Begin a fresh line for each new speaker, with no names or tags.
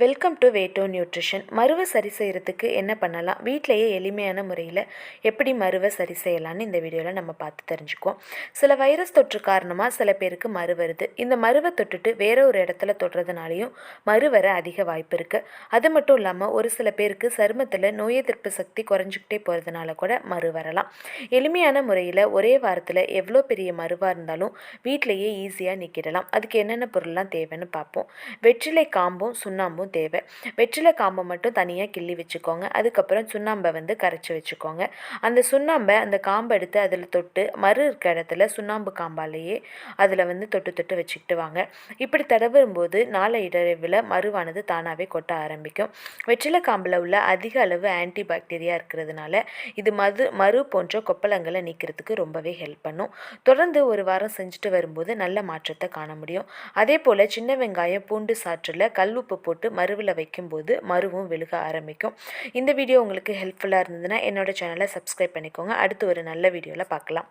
Welcome to வேட்டோ nutrition மருவை சரி செய்கிறதுக்கு என்ன பண்ணலாம்? வீட்டிலையே எளிமையான முறையில் எப்படி மருவை சரி செய்யலாம்னு இந்த வீடியோவில் நம்ம பார்த்து தெரிஞ்சுக்குவோம். சில வைரஸ் தொற்று காரணமாக சில பேருக்கு மறு வருது. இந்த மருவை தொட்டுட்டு வேற ஒரு இடத்துல தொடுறதுனாலையும் மறு வர அதிக வாய்ப்பு இருக்குது அது மட்டும் இல்லாமல் ஒரு சில பேருக்கு சருமத்தில் நோய் எதிர்ப்பு சக்தி குறைஞ்சிக்கிட்டே போகிறதுனால கூட மறு வரலாம். எளிமையான முறையில் ஒரே வாரத்தில் எவ்வளோ பெரிய மருவாக இருந்தாலும் வீட்டிலையே ஈஸியாக நிற்கிடலாம் அதுக்கு என்னென்ன பொருள்லாம் தேவைன்னு பார்ப்போம். வெற்றிலை காம்பும் சுண்ணாம்பும் தேவை. வெற்றிலை காம்பை மட்டும் தனியாக கிள்ளி வச்சுக்கோங்க. அதுக்கப்புறம் சுண்ணாம்பை வந்து கரைச்சி வச்சுக்கோங்க. அந்த சுண்ணாம்பை அந்த காம்பை எடுத்து அதில் தொட்டு மறு இருக்க இடத்துல சுண்ணாம்பு காம்பாலேயே அதில் வந்து தொட்டு தொட்டு வச்சுக்கிட்டு வாங்க. இப்படி தடவும்போது நாளை இடைவில் மருவானது தானாகவே கொட்ட ஆரம்பிக்கும். வெற்றிலை காம்பில் உள்ள அதிக அளவு ஆன்டிபாக்டீரியா இருக்கிறதுனால இது மது மறு போன்ற கொப்பளங்களை நீக்கிறதுக்கு ரொம்பவே ஹெல்ப் பண்ணும். தொடர்ந்து ஒரு வாரம் செஞ்சுட்டு வரும்போது நல்ல மாற்றத்தை காண முடியும். அதே போல் சின்ன வெங்காயம் பூண்டு சாற்றில் கல்லுப்பு போட்டு மருவில் வைக்கும்போது மருவும் விழுக ஆரம்பிக்கும். இந்த வீடியோ உங்களுக்கு ஹெல்ப்ஃபுல்லாக இருந்ததுன்னா என்னோட சேனலை சப்ஸ்கிரைப் பண்ணிக்கோங்க. அடுத்து ஒரு நல்ல வீடியோவில் பார்க்கலாம்.